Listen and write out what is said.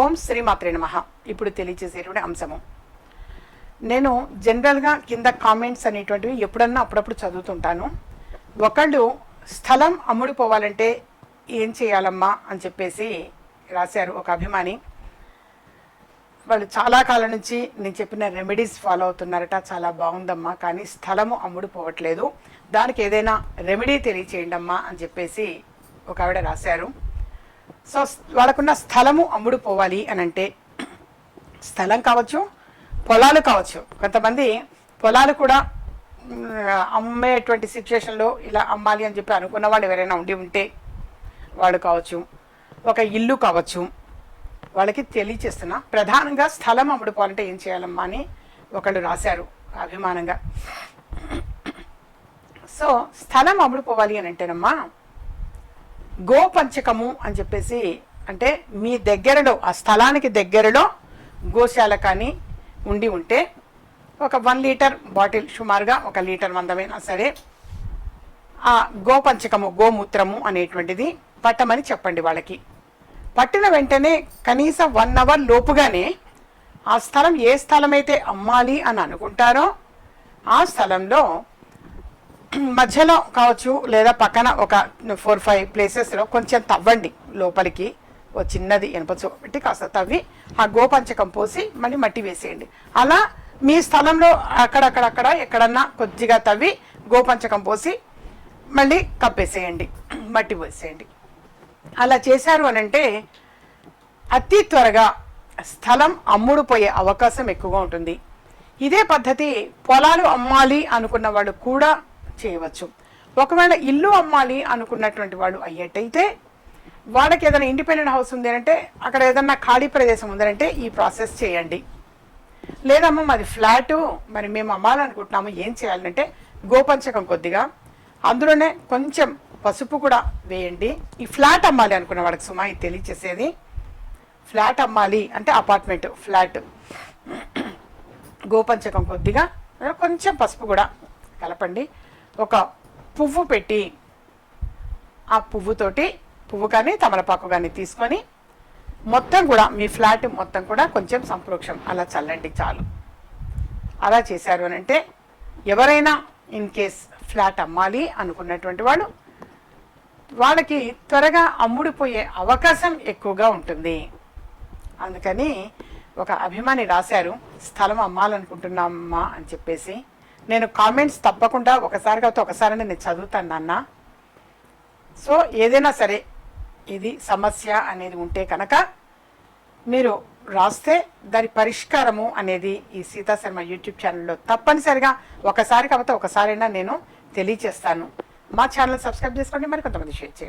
ఓం శ్రీమాత్రే నమ. ఇప్పుడు తెలియజేసేటువంటి అంశము. నేను జనరల్గా కింద కామెంట్స్ అనేటువంటివి ఎప్పుడన్నా అప్పుడప్పుడు చదువుతుంటాను. ఒకళ్ళు స్థలం అమ్ముడుపోవాలంటే ఏం చేయాలమ్మా అని చెప్పేసి రాశారు ఒక అభిమాని. వాళ్ళు చాలా కాలం నుంచి నేను చెప్పిన రెమెడీస్ ఫాలో అవుతున్నారట చాలా బాగుందమ్మా కానీ స్థలము అమ్ముడు పోవట్లేదు దానికి ఏదైనా రెమెడీ తెలియచేయండమ్మా అని చెప్పేసి ఒక ఆవిడ రాశారు. సో వాళ్ళకున్న స్థలము అమ్ముడు పోవాలి అని అంటే స్థలం కావచ్చు పొలాలు కావచ్చు. కొంతమంది పొలాలు కూడా అమ్మేటువంటి సిచ్యువేషన్లో ఇలా అమ్మాలి అని చెప్పి అనుకున్న వాళ్ళు ఎవరైనా ఉండి ఉంటే వాళ్ళు కావచ్చు ఒక ఇల్లు కావచ్చు వాళ్ళకి తెలియచేస్తున్నా. ప్రధానంగా స్థలం అమ్ముడుకోవాలంటే ఏం చేయాలమ్మా అని ఒకళ్ళు రాశారు అభిమానంగా. సో స్థలం అమ్ముడుకోవాలి అని అంటేనమ్మా గోపంచకము అని చెప్పేసి అంటే మీ దగ్గరలో ఆ స్థలానికి దగ్గరలో గోశాల కానీ ఉండి ఉంటే ఒక వన్ లీటర్ బాటిల్ సుమారుగా ఒక లీటర్ మందమైనా సరే ఆ గోపంచకము గోమూత్రము అనేటువంటిది పట్టమని చెప్పండి వాళ్ళకి. పట్టిన వెంటనే కనీసం వన్ అవర్ లోపుగానే ఆ స్థలం ఏ స్థలమైతే అమ్మాలి అని అనుకుంటారో ఆ స్థలంలో మధ్యలో కావచ్చు లేదా పక్కన ఒక ఫోర్ ఫైవ్ ప్లేసెస్లో కొంచెం తవ్వండి. లోపలికి ఓ చిన్నది ఎనపచ్చు పెట్టి కాస్త తవ్వి ఆ గోపంచకం పోసి మళ్ళీ మట్టి వేసేయండి. అలా మీ స్థలంలో అక్కడక్కడక్కడ ఎక్కడన్నా కొద్దిగా తవ్వి గోపంచకం పోసి మళ్ళీ కప్పేసేయండి. మట్టి పోసేయండి. అలా చేశారు అని అంటే అతి త్వరగా స్థలం అమ్ముడుపోయే అవకాశం ఎక్కువగా ఉంటుంది. ఇదే పద్ధతి పొలాలు అమ్మాలి అనుకున్న వాళ్ళు కూడా చేయవచ్చు. ఒకవేళ ఇల్లు అమ్మాలి అనుకున్నటువంటి వాళ్ళు అయ్యేటైతే వాళ్ళకి ఏదైనా ఇండిపెండెంట్ హౌస్ ఉంది అంటే అక్కడ ఏదైనా ఖాళీ ప్రదేశం ఉందంటే ఈ ప్రాసెస్ చేయండి. లేదమ్మా మాది ఫ్లాటు మరి మేము అమ్మాలనుకుంటున్నాము ఏం చేయాలంటే గోపంచకం కొద్దిగా. అందులోనే కొంచెం పసుపు కూడా వేయండి. ఈ ఫ్లాట్ అమ్మాలి అనుకున్న వాళ్ళకి సుమా ఇది తెలియచేసేది. ఫ్లాట్ అమ్మాలి అంటే అపార్ట్మెంట్ ఫ్లాట్. గోపంచకం కొద్దిగా కొంచెం పసుపు కూడా కలపండి. ఒక పువ్వు పెట్టి ఆ పువ్వుతోటి పువ్వు కానీ తమలపాకు కానీ తీసుకొని మొత్తం కూడా మీ ఫ్లాట్ మొత్తం కూడా కొంచెం సంప్రోక్షం. అలా చల్లండి చాలు. అలా చేశారు అని అంటే ఎవరైనా ఇన్ కేస్ ఫ్లాట్ అమ్మాలి అనుకున్నటువంటి వాళ్ళు వాళ్ళకి త్వరగా అమ్ముడిపోయే అవకాశం ఎక్కువగా ఉంటుంది. అందుకని ఒక అభిమాని రాశారు స్థలం అమ్మాలనుకుంటున్నామా? అని చెప్పేసి నేను కామెంట్స్ తప్పకుండా ఒకసారి కాకపోతే ఒకసారి నేను చదువుతాను నాన్న. సో ఏదైనా సరే ఇది సమస్య అనేది ఉంటే కనుక మీరు రాస్తే దాని పరిష్కారము అనేది ఈ సీతా శర్మ యూట్యూబ్ ఛానల్లో తప్పనిసరిగా ఒకసారి కాకపోతే ఒకసారైనా నేను తెలియచేస్తాను. మా ఛానల్ సబ్స్క్రైబ్ చేసుకోండి మరి కొంతమంది షేర్ చేయండి.